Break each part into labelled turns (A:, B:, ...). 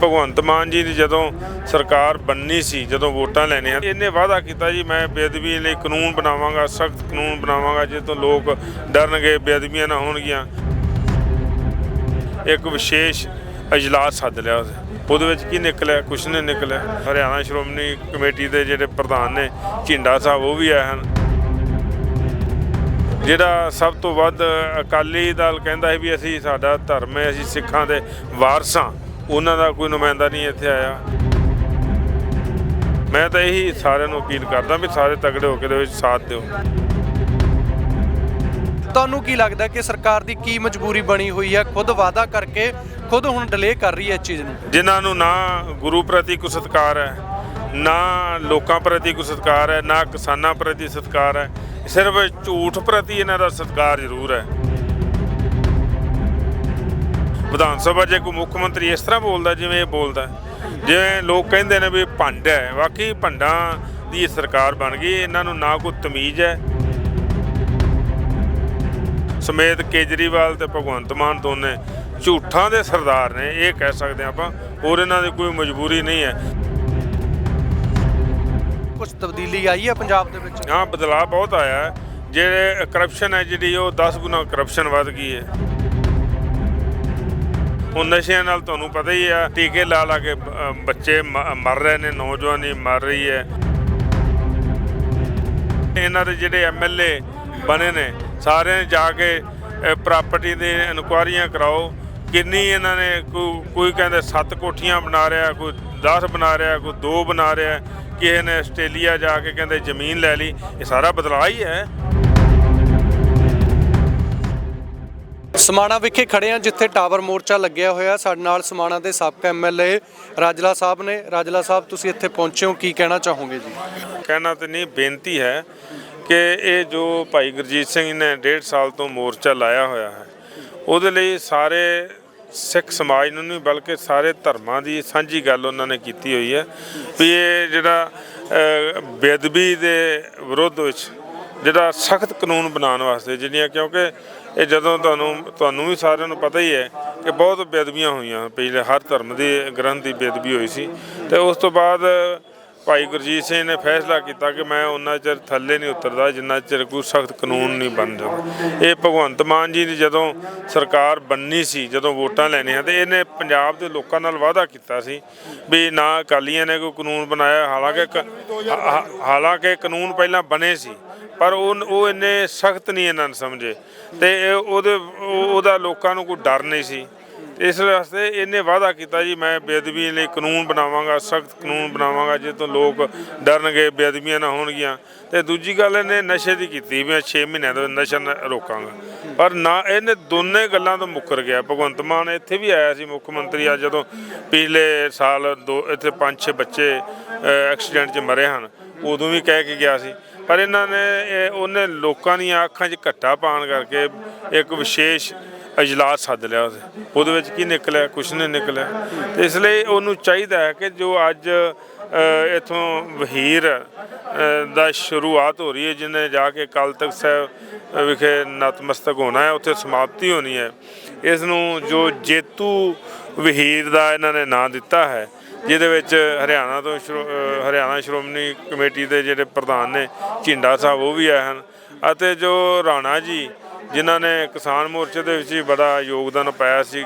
A: ਭਗਵੰਤ ਮਾਨ ਜੀ ਦੀ ਜਦੋਂ ਸਰਕਾਰ ਬੰਨੀ ਸੀ, ਜਦੋਂ ਵੋਟਾਂ ਲੈਣੀਆਂ ਇਹਨੇ ਵਾਅਦਾ ਕੀਤਾ ਜੀ, ਮੈਂ ਬੇਅਦਬੀ ਲਈ ਕਾਨੂੰਨ ਬਣਾਵਾਂਗਾ, ਸਖਤ ਕਾਨੂੰਨ ਬਣਾਵਾਂਗਾ ਜਿਸ ਤੋਂ ਲੋਕ ਡਰਨਗੇ, ਬੇਅਦਬੀਆਂ ਨਾ ਹੋਣਗੀਆਂ। ਇੱਕ ਵਿਸ਼ੇਸ਼ ਅਜਲਾਸ ਸੱਦ ਲਿਆ ਉਹਦੇ। ਵਿੱਚ ਕੀ ਨਿਕਲਿਆ? ਕੁਛ ਨਹੀਂ ਨਿਕਲਿਆ। ਹਰਿਆਣਾ ਸ਼੍ਰੋਮਣੀ ਕਮੇਟੀ ਦੇ ਜਿਹੜੇ ਪ੍ਰਧਾਨ ਨੇ, ਝਿੰਡਾ ਸਾਹਿਬ, ਉਹ ਵੀ ਆਏ ਹਨ। ਜਿਹੜਾ ਸਭ ਤੋਂ ਵੱਧ ਅਕਾਲੀ ਦਲ ਕਹਿੰਦਾ ਹੈ ਵੀ ਅਸੀਂ ਸਾਡਾ ਧਰਮ ਹੈ, ਅਸੀਂ ਸਿੱਖਾਂ ਦੇ ਵਾਰਸ। ਹਾਂ ਉਹਨਾਂ ਦਾ ਕੋਈ ਨੁਮਾਇੰਦਾ ਨਹੀਂ ਇੱਥੇ ਆਇਆ। ਮੈਂ ਤਾਂ ਇਹੀ ਸਾਰਿਆਂ ਨੂੰ ਅਪੀਲ ਕਰਦਾ ਵੀ ਸਾਰੇ ਤਗੜੇ ਹੋ ਕੇ ਦੇ ਵਿੱਚ ਸਾਥ ਦਿਓ।
B: ਤੁਹਾਨੂੰ ਕੀ ਲੱਗਦਾ ਕਿ ਸਰਕਾਰ ਦੀ ਕੀ ਮਜਬੂਰੀ ਬਣੀ ਹੋਈ ਹੈ? ਖੁਦ ਵਾਅਦਾ ਕਰਕੇ ਖੁਦ ਹੁਣ ਡਿਲੇ ਕਰ ਰਹੀ ਹੈ ਇਸ ਚੀਜ਼ ਨੂੰ।
A: ਜਿਨ੍ਹਾਂ ਨੂੰ ਨਾ ਗੁਰੂ ਪ੍ਰਤੀ ਕੋਈ ਸਤਿਕਾਰ ਹੈ ਨਾ ਲੋਕਾਂ ਪ੍ਰਤੀ ਕੋਈ ਸਤਿਕਾਰ ਹੈ ਨਾ ਕਿਸਾਨਾਂ ਪ੍ਰਤੀ ਸਤਿਕਾਰ ਹੈ ਸਿਰਫ ਝੂਠ ਪ੍ਰਤੀ ਇਹਨਾਂ ਦਾ ਸਤਿਕਾਰ ਜ਼ਰੂਰ ਹੈ। ਵਿਧਾਨ ਸਭਾ 'ਚ ਕੋਈ ਮੁੱਖ ਮੰਤਰੀ ਇਸ ਤਰ੍ਹਾਂ ਬੋਲਦਾ ਜਿਵੇਂ ਇਹ ਬੋਲਦਾ ਜਿਵੇਂ ਲੋਕ ਕਹਿੰਦੇ ਨੇ ਵੀ ਭੰਡ ਹੈ ਵਾਕਈ ਭੰਡਾਂ ਦੀ ਇਹ ਸਰਕਾਰ ਬਣ ਗਈ ਇਹਨਾਂ ਨੂੰ ਨਾ ਕੋਈ ਤਮੀਜ਼ ਹੈ। ਸਮੇਤ ਕੇਜਰੀਵਾਲ ਤੇ ਭਗਵੰਤ ਮਾਨ ਦੋਨੇ ਝੂਠਾਂ ਦੇ ਸਰਦਾਰ ਨੇ ਇਹ ਕਹਿ ਸਕਦੇ ਆਪਾਂ ਹੋਰ ਇਹਨਾਂ ਦੀ ਕੋਈ ਮਜਬੂਰੀ ਨਹੀਂ ਹੈ।
B: ਕੁਝ ਤਬਦੀਲੀ ਆਈ ਹੈ ਪੰਜਾਬ ਦੇ ਵਿੱਚ?
A: ਹਾਂ ਬਦਲਾਅ ਬਹੁਤ ਆਇਆ ਹੈ। ਜਿਹੜੇ ਕਰਪਸ਼ਨ ਹੈ ਜਿਹੜੀ ਉਹ 10 ਗੁਣਾ ਕਰਪਸ਼ਨ ਵੱਧ ਗਈ ਹੈ। ਹੁਣ ਨਸ਼ਿਆਂ ਨਾਲ ਤੁਹਾਨੂੰ ਪਤਾ ਹੀ ਆ, ਟੀਕੇ ਲਾ ਲਾ ਕੇ ਬੱਚੇ ਮ- ਮਰ ਰਹੇ ਨੇ, ਨੌਜਵਾਨੀ ਮਰ ਰਹੀ ਹੈ। ਇਹਨਾਂ ਦੇ ਜਿਹੜੇ ਐਮਐਲਏ ਬਣੇ ਨੇ, ਸਾਰਿਆਂ ਨੇ ਜਾ ਕੇ ਪ੍ਰਾਪਰਟੀ ਦੇ ਇਨਕੁਆਰੀਆਂ ਕਰਾਓ। ਕਿੰਨੀ ਇਹਨਾਂ ਨੇ ਕੋਈ ਕੋਈ ਕਹਿੰਦੇ 7 ਕੋਠੀਆਂ ਬਣਾ ਰਿਹਾ, ਕੋਈ 10 ਬਣਾ ਰਿਹਾ, ਕੋਈ 2 ਬਣਾ ਰਿਹਾ, ਕਿਸੇ ਨੇ ਆਸਟ੍ਰੇਲੀਆ ਜਾ ਕੇ ਕਹਿੰਦੇ ਜ਼ਮੀਨ ਲੈ ਲਈ, ਇਹ ਸਾਰਾ ਬਦਲਾਅ ਹੀ ਹੈ।
B: ਸਮਾਣਾ ਵਿਖੇ ਖੜੇ ਆ ਜਿੱਥੇ ਟਾਵਰ ਮੋਰਚਾ ਲੱਗਿਆ ਹੋਇਆ। ਸਾਡੇ ਨਾਲ ਸਮਾਣਾ ਦੇ ਸਾਬਕਾ ਐਮਐਲਏ ਰਾਜਲਾ ਸਾਹਿਬ ਨੇ। ਰਾਜਲਾ ਸਾਹਿਬ ਤੁਸੀਂ ਇੱਥੇ ਪਹੁੰਚੇ ਹੋ ਕੀ ਕਹਿਣਾ ਚਾਹੋਗੇ ਜੀ?
A: ਕਹਿਣਾ ਤੇ ਨਹੀਂ ਬੇਨਤੀ ਹੈ ਕਿ ਇਹ ਜੋ ਭਾਈ ਗੁਰਜੀਤ ਸਿੰਘ ਨੇ ਡੇਢ ਸਾਲ ਤੋਂ ਮੋਰਚਾ ਲਾਇਆ ਹੋਇਆ ਹੈ ਉਹਦੇ ਲਈ ਸਾਰੇ ਸਿੱਖ ਸਮਾਜ ਨੂੰ ਨਹੀਂ ਬਲਕਿ ਸਾਰੇ ਧਰਮਾਂ ਦੀ ਸਾਂਝੀ ਗੱਲ ਉਹਨਾਂ ਨੇ ਕੀਤੀ ਹੋਈ ਹੈ ਵੀ ਇਹ ਜਿਹੜਾ ਅ, ਬੇਅਦਬੀ ਦੇ ਵਿਰੋਧ ਵਿੱਚ ਜਿਹੜਾ ਸਖਤ ਕਾਨੂੰਨ ਬਣਾਉਣ ਵਾਸਤੇ ਜਿਹੜੀਆਂ ਕਿਉਂਕਿ ਇਹ ਜਦੋਂ ਤੁਹਾਨੂੰ ਤੁਹਾਨੂੰ ਵੀ ਸਾਰਿਆਂ ਨੂੰ ਪਤਾ ਹੀ ਹੈ ਕਿ ਬਹੁਤ ਬੇਅਦਬੀਆਂ ਹੋਈਆਂ ਪਿਛਲੇ ਹਰ ਧਰਮ ਦੇ ਗ੍ਰੰਥ ਦੀ ਬੇਅਦਬੀ ਹੋਈ ਸੀ। ਤੇ ਉਸ ਤੋਂ ਬਾਅਦ ਭਾਈ ਗੁਰਜੀਤ ਸਿੰਘ ਨੇ ਫੈਸਲਾ ਕੀਤਾ ਕਿ ਮੈਂ ਉਹਨਾਂ ਚਿਰ ਥੱਲੇ ਨਹੀਂ ਉਤਰਦਾ, ਜਿੰਨਾ ਚਿਰ ਕੋਈ ਸਖਤ ਕਾਨੂੰਨ ਨਹੀਂ ਬਣ ਜਾਂਦਾ ਇਹ ਭਗਵੰਤ ਮਾਨ ਜੀ ਦੀ ਜਦੋਂ ਸਰਕਾਰ ਬੰਨੀ ਸੀ, ਜਦੋਂ ਵੋਟਾਂ ਲੈਣੀਆਂ, ਤੇ ਇਹਨੇ ਪੰਜਾਬ ਦੇ ਲੋਕਾਂ ਨਾਲ ਵਾਅਦਾ ਕੀਤਾ ਸੀ ਵੀ ਨਾ ਅਕਾਲੀਆਂ ਨੇ ਕੋਈ ਕਾਨੂੰਨ ਬਣਾਇਆ, ਹਾਲਾਂਕਿ ਕ- ਹਾਲਾਂਕਿ ਕਾਨੂੰਨ ਪਹਿਲਾਂ ਬਣੇ ਸੀ। ਪਰ ਉਹ ਉਹ ਇੰਨੇ ਸਖਤ ਨਹੀਂ ਇਹਨਾਂ ਨੇ ਸਮਝੇ। ਤੇ ਇਹ ਉਹਦੇ, ਉਹ- ਉਹਦਾ ਲੋਕਾਂ ਨੂੰ ਕੋਈ ਡਰ ਨਹੀਂ ਸੀ। ਇਸ ਵਾਸਤੇ ਇਹਨੇ ਵਾਅਦਾ ਕੀਤਾ ਜੀ, ਮੈਂ ਬੇਅਦਬੀ ਲਈ ਕਾਨੂੰਨ ਬਣਾਵਾਂਗਾ, ਸਖਤ ਕਾਨੂੰਨ ਬਣਾਵਾਂਗਾ ਜਿਸ ਤੋਂ ਲੋਕ ਡਰਨਗੇ, ਬੇਅਦਬੀਆਂ ਨਾ ਹੋਣਗੀਆਂ। ਤੇ ਦੂਜੀ ਗੱਲ ਇਹਨੇ ਨਸ਼ੇ ਦੀ ਕੀਤੀ ਵੀ ਮੈਂ 6 ਮਹੀਨਿਆਂ ਤੋਂ ਨਸ਼ਾ ਨਾ, ਰੋਕਾਂਗਾ। ਪਰ ਨਾ, ਇਹਨੇ ਦੋਨੇ ਗੱਲਾਂ ਤੋਂ ਮੁੱਕਰ ਗਿਆ। ਭਗਵੰਤ ਮਾਨ ਇੱਥੇ ਵੀ ਆਇਆ ਸੀ ਮੁੱਖ ਮੰਤਰੀ ਆ ਜਦੋਂ ਪਿਛਲੇ ਸਾਲ ਦੋ, ਇੱਥੇ ਪੰਜ ਛੇ ਬੱਚੇ ਐਕਸੀਡੈਂਟ 'ਚ ਮਰੇ ਹਨ। ਉਦੋਂ ਵੀ ਕਹਿ ਕੇ ਗਿਆ ਸੀ। ਪਰ ਇਹਨਾਂ ਨੇ ਇਹ- ਉਹਨੇ ਲੋਕਾਂ ਦੀਆਂ ਅੱਖਾਂ 'ਚ ਘੱਟਾ ਪਾਉਣ ਕਰਕੇ ਇੱਕ ਵਿਸ਼ੇਸ਼ ਇਜਲਾਸ ਸੱਦ ਲਿਆ ਉਹਦੇ। ਉਹਦੇ ਵਿੱਚ ਕੀ ਨਿਕਲਿਆ? ਕੁਛ ਨਹੀਂ ਨਿਕਲਿਆ। ਤੇ ਇਸ ਲਈ ਉਹਨੂੰ ਚਾਹੀਦਾ ਹੈ ਕਿ ਜੋ ਅੱਜ ਅ, ਇੱਥੋਂ ਵਹੀਰ ਅ, ਦਾ ਸ਼ੁਰੂਆਤ ਹੋ ਰਹੀ ਹੈ ਜਿਹਨੇ ਜਾ ਕੇ ਕੱਲ ਤੱਕ ਸਾਹਿਬ ਵਿਖੇ ਨਤਮਸਤਕ ਹੋਣਾ ਹੈ ਉੱਥੇ ਸਮਾਪਤੀ ਹੋਣੀ ਹੈ। ਇਸ ਨੂੰ ਜੋ ਜੇਤੂ ਵਹੀਰ ਦਾ ਇਹਨਾਂ ਨੇ ਨਾਂ ਦਿੱਤਾ ਹੈ ਜਿਹਦੇ ਵਿੱਚ ਹਰਿਆਣਾ ਤੋਂ ਸ਼੍ਰੋ- ਹਰਿਆਣਾ ਸ਼੍ਰੋਮਣੀ ਕਮੇਟੀ ਦੇ ਜਿਹੜੇ ਪ੍ਰਧਾਨ ਨੇ, ਝਿੰਡਾ ਸਾਹਿਬ, ਉਹ ਵੀ ਆਏ ਹਨ। ਅਤੇ ਜੋ ਰਾਣਾ ਜੀ, ਜਿਨ੍ਹਾਂ ਨੇ ਕਿਸਾਨ ਮੋਰਚੇ ਦੇ ਵਿੱਚ ਹੀ ਬੜਾ ਯੋਗਦਾਨ ਪਾਇਆ ਸੀ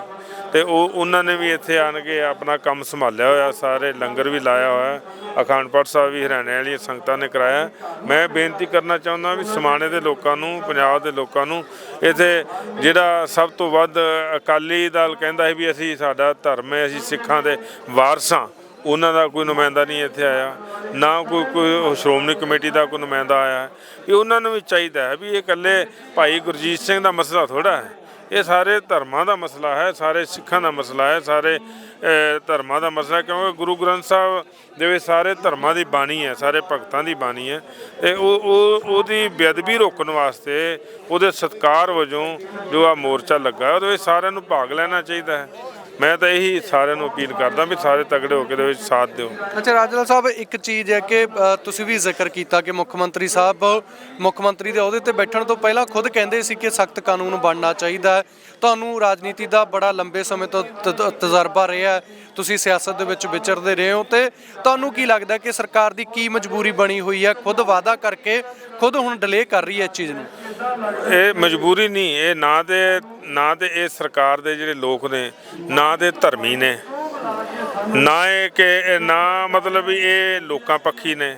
A: ਤੇ ਉਹ ਉਹਨਾਂ ਨੇ ਵੀ ਇੱਥੇ ਆਣ ਕੇ ਆਪਣਾ ਕੰਮ ਸੰਭਾਲਿਆ ਹੋਇਆ, ਸਾਰੇ ਲੰਗਰ ਵੀ ਲਾਇਆ ਹੋਇਆ। ਅਖੰਡ ਪਾਠ ਸਾਹਿਬ ਵੀ ਹਰਿਆਣੇ ਵਾਲੀਆਂ ਸੰਗਤਾਂ ਨੇ ਕਰਾਇਆ। ਮੈਂ ਬੇਨਤੀ ਕਰਨਾ ਚਾਹੁੰਦਾ ਵੀ ਸਮਾਣੇ ਦੇ ਲੋਕਾਂ ਨੂੰ, ਪੰਜਾਬ ਦੇ ਲੋਕਾਂ ਨੂੰ, ਇੱਥੇ ਜਿਹੜਾ ਸਭ ਤੋਂ ਵੱਧ ਅਕਾਲੀ ਦਲ ਕਹਿੰਦਾ ਹੈ ਵੀ ਅਸੀਂ ਸਾਡਾ ਧਰਮ ਹੈ, ਅਸੀਂ ਸਿੱਖਾਂ ਦੇ ਵਾਰਸ ਹਾਂ ਉਹਨਾਂ ਦਾ ਕੋਈ ਨੁਮਾਇੰਦਾ ਨਹੀਂ ਇੱਥੇ ਆਇਆ। ਨਾ ਕੋਈ ਕੋਈ ਸ਼੍ਰੋਮਣੀ ਕਮੇਟੀ ਦਾ ਕੋਈ ਨੁਮਾਇੰਦਾ ਆਇਆ। ਹੈ ਇਹ ਉਹਨਾਂ ਨੂੰ ਵੀ ਚਾਹੀਦਾ ਹੈ ਵੀ ਇਹ ਇਕੱਲੇ ਭਾਈ ਗੁਰਜੀਤ ਸਿੰਘ ਦਾ ਮਸਲਾ ਥੋੜਾ ਹੈ। ਇਹ ਸਾਰੇ ਧਰਮਾਂ ਦਾ ਮਸਲਾ ਹੈ ਸਾਰੇ ਸਿੱਖਾਂ ਦਾ ਮਸਲਾ ਹੈ ਸਾਰੇ ਧਰਮਾਂ ਦਾ ਮਸਲਾ ਹੈ, ਕਿਉਂਕਿ ਗੁਰੂ ਗ੍ਰੰਥ ਸਾਹਿਬ ਦੇ ਵਿੱਚ ਸਾਰੇ ਧਰਮਾਂ ਦੀ ਬਾਣੀ ਹੈ ਸਾਰੇ ਭਗਤਾਂ ਦੀ ਬਾਣੀ ਹੈ ਤੇ ਉਹ ਉਹ ਉਹਦੀ ਬੇਅਦਬੀ ਰੋਕਣ ਵਾਸਤੇ ਉਹਦੇ ਸਤਕਾਰ ਵਜੋਂ ਜੋ ਆ ਮੋਰਚਾ ਲੱਗਾ ਉਹਦੇ ਵਿੱਚ ਸਾਰਿਆਂ ਨੂੰ ਭਾਗ ਲੈਣਾ ਚਾਹੀਦਾ ਹੈ। ਮੈਂ ਤਾਂ ਇਹੀ ਸਾਰਿਆਂ ਨੂੰ ਅਪੀਲ ਕਰਦਾ ਵੀ ਸਾਰੇ ਤਗੜੇ ਹੋ ਕੇ ਦੇ ਵਿੱਚ ਸਾਥ ਦਿਓ।
B: ਅੱਛਾ ਰਾਜਲਾ ਸਾਹਿਬ ਇੱਕ ਚੀਜ਼ ਹੈ ਕਿ ਅ, ਤੁਸੀਂ ਵੀ ਜ਼ਿਕਰ ਕੀਤਾ ਕਿ ਮੁੱਖ ਮੰਤਰੀ ਸਾਹਿਬ ਮੁੱਖ ਮੰਤਰੀ ਦੇ ਅਹੁਦੇ ਤੇ ਬੈਠਣ ਤੋਂ ਪਹਿਲਾਂ ਖੁਦ ਕਹਿੰਦੇ ਸੀ ਕਿ ਸਖਤ ਕਾਨੂੰਨ ਬਣਨਾ ਚਾਹੀਦਾ ਹੈ। ਤੁਹਾਨੂੰ ਰਾਜਨੀਤੀ ਦਾ ਬੜਾ ਲੰਬੇ ਸਮੇਂ ਤੋਂ ਤ- ਤ- ਤਜਰਬਾ ਰਿਹਾ ਹੈ। ਤੁਸੀਂ ਸਿਆਸਤ ਦੇ ਵਿੱਚ ਵਿਚਰਦੇ ਰਹੇ ਹੋ ਤੇ ਤੁਹਾਨੂੰ ਕੀ ਲੱਗਦਾ ਕਿ ਸਰਕਾਰ ਦੀ ਕੀ ਮਜਬੂਰੀ ਬਣੀ ਹੋਈ ਹੈ? ਖੁਦ ਵਾਅਦਾ ਕਰਕੇ ਖੁਦ ਹੁਣ ਡਿਲੇ ਕਰ ਰਹੀ ਹੈ ਇਸ ਚੀਜ਼ ਨੂੰ।
A: ਇਹ ਮਜਬੂਰੀ ਨਹੀਂ, ਇਹ ਨਾ ਤੇ ਨਾ ਤੇ ਇਹ ਸਰਕਾਰ ਦੇ ਜਿਹੜੇ ਲੋਕ ਨੇ, ਨਾ ਦੇ ਧਰਮੀ ਨੇ। ਨਾ ਇਹ ਕਿ ਨਾ ਮਤਲਬ ਇਹ ਲੋਕਾਂ ਪੱਖੀ ਨੇ।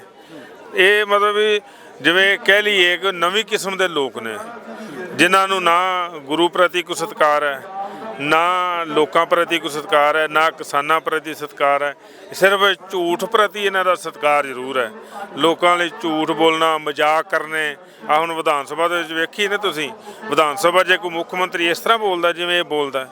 A: ਇਹ ਮਤਲਬ ਵੀ ਜਿਵੇਂ ਕਹਿ ਲਈਏ ਕਿ ਨਵੀਂ ਕਿਸਮ ਦੇ ਲੋਕ ਨੇ, ਜਿਨ੍ਹਾਂ ਨੂੰ ਨਾ ਗੁਰੂ ਪ੍ਰਤੀ ਕੋਈ ਸਤਿਕਾਰ ਹੈ ਨਾ ਲੋਕਾਂ ਪ੍ਰਤੀ ਕੋਈ ਸਤਿਕਾਰ ਹੈ, ਨਾ ਕਿਸਾਨਾਂ ਪ੍ਰਤੀ ਸਤਿਕਾਰ ਹੈ। ਸਿਰਫ ਝੂਠ ਪ੍ਰਤੀ ਇਹਨਾਂ ਦਾ ਸਤਿਕਾਰ ਜ਼ਰੂਰ ਹੈ। ਲੋਕਾਂ ਲਈ ਝੂਠ ਬੋਲਣਾ, ਮਜ਼ਾਕ ਕਰਨੇ ਆ ਹੁਣ ਵਿਧਾਨ ਸਭਾ ਦੇ ਵਿੱਚ ਵੇਖੀ ਨਾ ਤੁਸੀਂ। ਵਿਧਾਨ ਸਭਾ 'ਚ ਕੋਈ ਮੁੱਖ ਮੰਤਰੀ ਇਸ ਤਰ੍ਹਾਂ ਬੋਲਦਾ ਜਿਵੇਂ ਇਹ ਬੋਲਦਾ।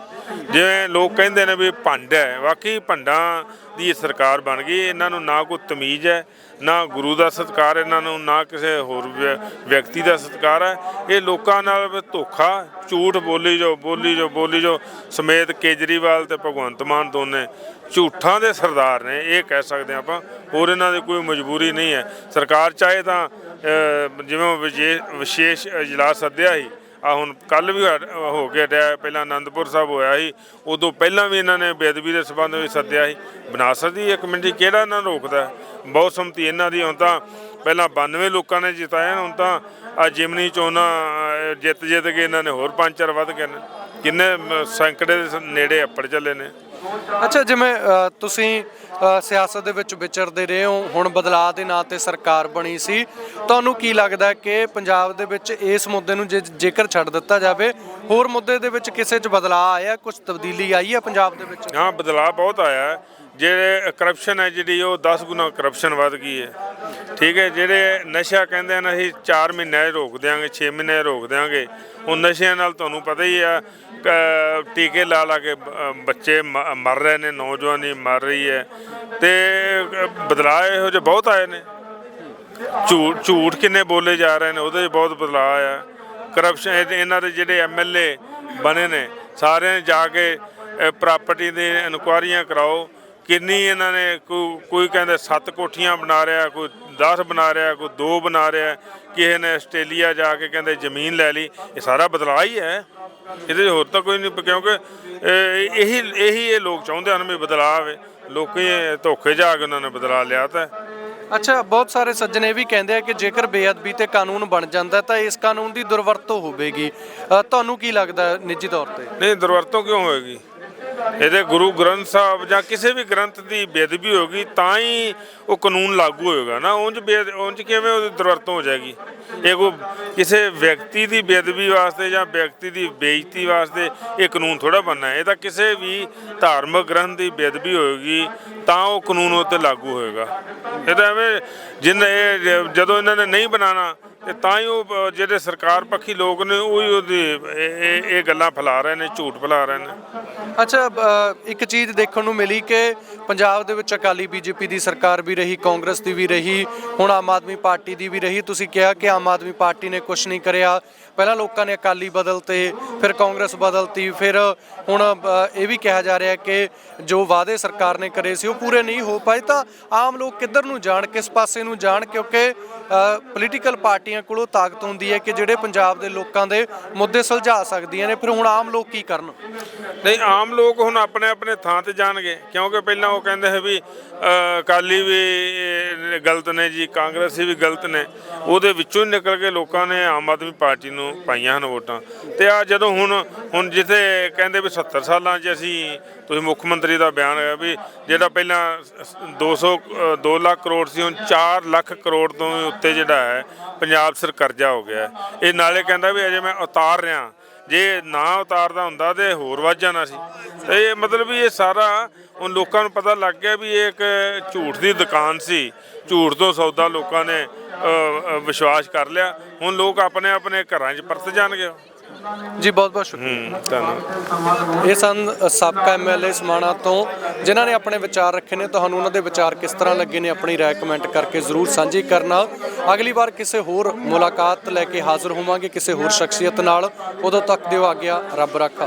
A: ਜਿਵੇਂ ਲੋਕ ਕਹਿੰਦੇ ਨੇ ਵੀ ਭੰਡ ਹੈ, ਵਾਕਈ ਭੰਡਾਂ ਦੀ ਇਹ ਸਰਕਾਰ ਬਣ ਗਈ, ਇਹਨਾਂ ਨੂੰ ਨਾ ਕੋਈ ਤਮੀਜ਼ ਹੈ, ਨਾ ਗੁਰੂ ਦਾ ਸਤਿਕਾਰ, ਇਹਨਾਂ ਨੂੰ ਨਾ ਕਿਸੇ ਹੋਰ ਵਿਅ- ਵਿਅਕਤੀ ਦਾ ਸਤਿਕਾਰ ਹੈ। ਇਹ ਲੋਕਾਂ ਨਾਲ ਧੋਖਾ, ਝੂਠ ਬੋਲੀ ਜੋ ਬੋਲੀ ਜੋ ਬੋਲੀ ਜੋ ਸਮੇਤ ਕੇਜਰੀਵਾਲ ਤੇ ਭਗਵੰਤ ਮਾਨ ਦੋਨੇ ਝੂਠਾਂ ਦੇ ਸਰਦਾਰ ਨੇ, ਇਹ ਕਹਿ ਸਕਦੇ ਹਾਂ ਆਪਾਂ, ਹੋਰ ਇਹਨਾਂ ਦੀ ਕੋਈ ਮਜਬੂਰੀ ਨਹੀਂ ਹੈ। ਸਰਕਾਰ ਚਾਹੇ ਤਾਂ ਜਿਵੇਂ ਵਿਜੇ- ਵਿਸ਼ੇਸ਼ ਇਜਲਾਸ ਸੱਦਿਆ ਸੀ ਆ ਹੁਣ ਕੱਲ ਵੀ ਹਟ- ਹੋ ਕੇ ਹਟਿਆ ਪਹਿਲਾਂ ਆਨੰਦਪੁਰ ਸਾਹਿਬ ਹੋਇਆ ਸੀ ਉਦੋਂ ਪਹਿਲਾਂ ਵੀ ਇਹਨਾਂ ਨੇ ਬੇਅਦਬੀ ਦੇ ਸਬੰਧ ਵਿੱਚ ਸੱਦਿਆ ਸੀ। ਬਣਾ ਸਕਦੀ ਇੱਕ ਕਮੇਟੀ ਕਿਹੜਾ ਇਹਨਾਂ ਨੂੰ ਰੋਕਦਾ? ਹੈ? ਬਹੁਤ ਸੰਮਤੀ ਇਹਨਾਂ ਦੀ ਹੁਣ ਤਾਂ ਪਹਿਲਾਂ 92 ਲੋਕਾਂ ਨੇ ਜਿਤਾਇਆ ਹੁਣ ਤਾਂ ਆ ਜਿਮਨੀ ਚੋਣਾਂ ਜਿੱਤ ਜਿੱਤ ਕੇ ਇਹਨਾਂ ਨੇ ਹੋਰ ਪੰਜ ਚਾਰ ਵੱਧ ਗਏ ਨੇ। ਕਿੰਨੇ ਮ, ਸੈਂਕੜੇ ਦੇ ਸ- ਨੇੜੇ ਅੱਪੜ ਚੱਲੇ ਨੇ।
B: ਅੱਛਾ, ਜਿਵੇਂ ਤੁਸੀਂ ਸਿਆਸਤ ਦੇ ਵਿੱਚ ਵਿਚਰਦੇ ਰਹੇ ਹੋ, ਹੁਣ ਬਦਲਾਅ ਦੇ ਨਾਂ ਤੇ ਸਰਕਾਰ ਬਣੀ ਸੀ, ਤੁਹਾਨੂੰ ਕੀ ਲੱਗਦਾ ਕਿ ਪੰਜਾਬ ਦੇ ਵਿੱਚ ਇਸ ਮੁੱਦੇ ਨੂੰ ਜੇ, ਜੇਕਰ ਛੱਡ ਦਿੱਤਾ ਜਾਵੇ, ਹੋਰ ਮੁੱਦੇ ਦੇ ਵਿੱਚ ਕਿਸੇ 'ਚ ਬਦਲਾਅ ਆਇਆ ਕੁਝ ਤਬਦੀਲੀ ਆਈ ਹੈ ਪੰਜਾਬ ਦੇ ਵਿੱਚ?
A: ਹਾਂ, ਬਦਲਾਅ ਬਹੁਤ ਆਇਆ ਜਿਹੜੇ ਕਰਪਸ਼ਨ ਹੈ ਜਿਹੜੀ, ਉਹ 10 ਗੁਣਾ ਕਰਪਸ਼ਨ ਵੱਧ ਗਈ ਹੈ। ਠੀਕ ਹੈ, ਜਿਹੜੇ ਨਸ਼ਾ ਕਹਿੰਦੇ ਹਨ, ਅਸੀਂ 4 ਮਹੀਨੇ ਰੋਕ ਦਿਆਂਗੇ 6 ਮਹੀਨੇ ਰੋਕ ਦਿਆਂਗੇ। ਉਹ ਨਸ਼ਿਆਂ ਨਾਲ ਤੁਹਾਨੂੰ ਪਤਾ ਹੀ ਆ ਟੀਕੇ ਲਾ ਲਾ ਕੇ ਬੱਚੇ ਮ- ਮਰ ਰਹੇ ਨੇ, ਨੌਜਵਾਨੀ ਮਰ ਰਹੀ ਹੈ। ਤੇ ਬਦਲਾਅ ਇਹੋ ਜਿਹੇ ਬਹੁਤ ਆਏ ਨੇ। ਝੂਠ ਝੂਠ ਕਿੰਨੇ ਬੋਲੇ ਜਾ ਰਹੇ ਨੇ, ਉਹਦੇ 'ਚ ਬਹੁਤ ਬਦਲਾਅ ਆਇਆ। ਕਰਪਸ਼ਨ ਇਹਨਾਂ ਦੇ ਜਿਹੜੇ ਐਮਐਲਏ ਬਣੇ ਨੇ, ਸਾਰਿਆਂ ਨੇ ਜਾ ਕੇ ਪ੍ਰਾਪਰਟੀ ਦੇ ਇਨਕੁਆਰੀਆਂ ਕਰਾਓ। ਕਿੰਨੀ ਇਹਨਾਂ ਨੇ ਕੋਈ ਕੋਈ ਕਹਿੰਦੇ 7 ਕੋਠੀਆਂ ਬਣਾ ਰਿਹਾ, ਕੋਈ 10 ਬਣਾ ਰਿਹਾ, ਕੋਈ 2 ਬਣਾ ਰਿਹਾ। ਕਿਸੇ ਨੇ ਆਸਟ੍ਰੇਲੀਆ ਜਾ ਕੇ ਕਹਿੰਦੇ ਜ਼ਮੀਨ ਲੈ ਲਈ, ਇਹ ਸਾਰਾ ਬਦਲਾਅ ਹੀ ਹੈ। ਇਹਦੇ 'ਚ ਹੋਰ ਤਾਂ ਕੋਈ ਨਹੀਂ ਕਿਉਂਕਿ ਅਹ, ਇਹੀ ਇਹੀ ਇਹ ਲੋਕ ਚਾਹੁੰਦੇ ਹਨ ਵੀ ਬਦਲਾਅ ਆਵੇ। ਲੋਕੀ ਧੋਖੇ ਜਾ ਕੇ ਉਹਨਾਂ ਨੇ ਬਦਲਾ ਲਿਆ ਤਾਂ।
B: ਅੱਛਾ ਬਹੁਤ ਸਾਰੇ ਸੱਜਣ ਇਹ ਵੀ ਕਹਿੰਦੇ ਆ ਕਿ ਜੇਕਰ ਬੇਅਦਬੀ ਤੇ ਕਾਨੂੰਨ ਬਣ ਜਾਂਦਾ ਤਾਂ ਇਸ ਕਾਨੂੰਨ ਦੀ ਦੁਰਵਰਤੋਂ ਹੋਵੇਗੀ। ਅ, ਤੁਹਾਨੂੰ ਕੀ ਲੱਗਦਾ ਨਿੱਜੀ ਤੌਰ ਤੇ?
A: ਨਹੀਂ ਦੁਰਵਰਤੋਂ ਕਿਉਂ ਹੋਏਗੀ ਇਹਦੇ ਗੁਰੂ ਗ੍ਰੰਥ ਸਾਹਿਬ ਜਾਂ ਕਿਸੇ ਵੀ ਗ੍ਰੰਥ ਦੀ ਬੇਅਦਬੀ ਹੋਗੀ ਤਾਂ ਹੀ ਉਹ ਕਾਨੂੰਨ ਲਾਗੂ ਹੋਏਗਾ ਨਾ। ਉਂਝ ਬੇਅਦ, ਉਂਝ ਕਿਵੇਂ ਉਹਦੀ ਦੁਰਵਰਤੋਂ ਹੋ ਜਾਏਗੀ? ਇਹ ਕੋ ਕਿਸੇ ਵਿਅਕਤੀ ਦੀ ਬੇਅਦਬੀ ਵਾਸਤੇ ਜਾਂ ਵਿਅਕਤੀ ਦੀ ਬੇਇੱਜ਼ਤੀ ਵਾਸਤੇ ਇਹ ਕਾਨੂੰਨ ਥੋੜਾ ਬਣਨਾ ਹੈ। ਇਹ ਤਾਂ ਕਿਸੇ ਵੀ ਧਾਰਮਿਕ ਗ੍ਰੰਥ ਦੀ ਬੇਅਦਬੀ ਹੋਏਗੀ, ਤਾਂ ਉਹ ਕਾਨੂੰਨ ਉਹ 'ਤੇ ਲਾਗੂ ਹੋਏਗਾ। ਇਹ ਤਾਂ ਐਵੇਂ ਜਿੰਨ ਇਹ ਜ- ਜਦੋਂ ਇਹਨਾਂ ਨੇ ਨਹੀਂ ਬਣਾਣਾ ਤੇ ਤਾਂ ਹੀ ਉਹ ਅ, ਜਿਹੜੇ ਸਰਕਾਰ ਪੱਖੀ ਲੋਕ ਨੇ ਉਹ ਹੀ ਉਹਦੀ ਇਹ- ਇਹ ਇਹ ਗੱਲਾਂ ਫੈਲਾ ਰਹੇ ਨੇ ਝੂਠ ਫੈਲਾ ਰਹੇ ਨੇ।
B: ਅੱਛਾ ਅ, ਇੱਕ ਚੀਜ਼ ਦੇਖਣ ਨੂੰ ਮਿਲੀ ਕਿ ਪੰਜਾਬ ਦੇ ਵਿੱਚ ਅਕਾਲੀ ਬੀਜੇਪੀ ਦੀ ਸਰਕਾਰ ਵੀ ਰਹੀ ਕਾਂਗਰਸ ਦੀ ਵੀ ਰਹੀ ਹੁਣ ਆਮ ਆਦਮੀ ਪਾਰਟੀ ਦੀ ਵੀ ਰਹੀ। ਤੁਸੀਂ ਕਿਹਾ ਕਿ ਆਮ ਆਦਮੀ ਪਾਰਟੀ ਨੇ ਕੁਝ ਨਹੀਂ ਕਰਿਆ। ਪਹਿਲਾਂ ਲੋਕਾਂ ਨੇ ਅਕਾਲੀ ਬਦਲਤੇ ਫਿਰ ਕਾਂਗਰਸ ਬਦਲਤੀ ਫਿਰ ਹੁਣ ਇਹ ਵੀ ਕਿਹਾ ਜਾ ਰਿਹਾ ਕਿ ਜੋ ਵਾਅਦੇ ਸਰਕਾਰ ਨੇ ਕਰੇ ਸੀ ਉਹ ਪੂਰੇ ਨਹੀਂ ਹੋ ਪਾਏ। ਤਾਂ ਆਮ ਲੋਕ ਕਿੱਧਰ ਨੂੰ ਜਾਣ, ਕਿਸ ਪਾਸੇ ਨੂੰ ਜਾਣ? ਕਿਉਂਕਿ ਪੋਲੀਟੀਕਲ ਪਾਰਟੀਆਂ ਕੋਲੋਂ ਤਾਕਤ ਹੁੰਦੀ ਹੈ ਕਿ ਜਿਹੜੇ ਪੰਜਾਬ ਦੇ ਲੋਕਾਂ ਦੇ ਮੁੱਦੇ ਸੁਲਝਾ ਸਕਦੀਆਂ ਨੇ। ਫਿਰ ਹੁਣ ਆਮ ਲੋਕ ਕੀ ਕਰਨ?
A: ਨਹੀਂ, ਆਮ ਲੋਕ ਹੁਣ ਆਪਣੇ ਆਪਣੇ ਥਾਂ ਤੇ ਜਾਣਗੇ। ਕਿਉਂਕਿ ਪਹਿਲਾਂ ਉਹ ਕਹਿੰਦੇ ਸੀ ਵੀ ਅਕਾਲੀ ਵੀ ਗਲਤ ਨੇ ਜੀ, ਕਾਂਗਰਸੀ ਵੀ ਗਲਤ ਨੇ। ਉਹਦੇ ਵਿੱਚੋਂ ਹੀ ਨਿਕਲ ਕੇ ਲੋਕਾਂ ਨੇ ਆਮ ਆਦਮੀ ਪਾਰਟੀ ਨੂੰ ਪਾਈਆਂ ਹਨ ਵੋਟਾਂ। ਤੇ ਆ ਜਦੋਂ ਹੁਣ ਹੁਣ ਜਿੱਥੇ ਕਹਿੰਦੇ ਵੀ 70 ਸਾਲਾਂ 'ਚ ਅਸੀਂ ਤੁਸੀਂ ਮੁੱਖ ਮੰਤਰੀ ਦਾ ਬਿਆਨ ਹੈ ਵੀ ਜਿਹੜਾ ਪਹਿਲਾਂ 200 ਅ, 2 ਲੱਖ ਕਰੋੜ ਸੀ ਹੁਣ 4 ਲੱਖ ਕਰੋੜ ਤੋਂ ਉੱਤੇ ਜਿਹੜਾ ਹੈ ਪੰਜਾਬ ਸਰ ਕਰਜ਼ਾ ਹੋ ਗਿਆ ਇਹ ਨਾਲੇ ਕਹਿੰਦਾ ਵੀ ਅਜੇ ਮੈਂ ਉਤਾਰ ਰਿਹਾ। ਜੇ ਨਾ ਉਤਾਰਦਾ ਹੁੰਦਾ ਤੇ ਹੋਰ ਵੱਧ ਜਾਣਾ ਸੀ। ਤੇ ਇਹ ਮਤਲਬ ਵੀ ਇਹ ਸਾਰਾ ਹੁਣ ਲੋਕਾਂ ਨੂੰ ਪਤਾ ਲੱਗ ਗਿਆ ਵੀ ਇਹ ਇੱਕ ਝੂਠ ਦੀ ਦੁਕਾਨ ਸੀ। ਝੂਠ ਤੋਂ ਸੌਦਾ ਲੋਕਾਂ ਨੇ ਵਿਸ਼ਵਾਸ ਕਰ ਲਿਆ। ਹੁਣ ਲੋਕ ਆਪਣੇ ਆਪਣੇ ਘਰਾਂ 'ਚ ਪਰਤ ਜਾਣਗੇ।
B: ਜੀ ਬਹੁਤ ਬਹੁਤ ਸ਼ੁਕਰੀਆ।
A: ਹੂੰ ਧੰਨਵਾਦ।
B: ਇਹ ਸਨ ਸਾਬਕਾ ਐਮਐਲਏ ਸਮਾਣਾ ਤੋਂ ਜਿਨ੍ਹਾਂ ਨੇ ਆਪਣੇ ਵਿਚਾਰ ਰੱਖੇ ਨੇ। ਤੁਹਾਨੂੰ ਉਹਨਾਂ ਦੇ ਵਿਚਾਰ ਕਿਸ ਤਰ੍ਹਾਂ ਲੱਗੇ ਨੇ ਆਪਣੀ ਰਾਏ ਕਮੈਂਟ ਕਰਕੇ ਜ਼ਰੂਰ ਸਾਂਝੀ ਕਰਨਾ। ਅਗਲੀ ਵਾਰ ਕਿਸੇ ਹੋਰ ਮੁਲਾਕਾਤ ਲੈ ਕੇ ਹਾਜ਼ਰ ਹੋਵਾਂਗੇ ਕਿਸੇ ਹੋਰ ਸ਼ਖਸੀਅਤ ਨਾਲ। ਉਦੋਂ ਤੱਕ ਦਿਓ ਆਗਿਆ ਰੱਬ ਰਾਖਾ।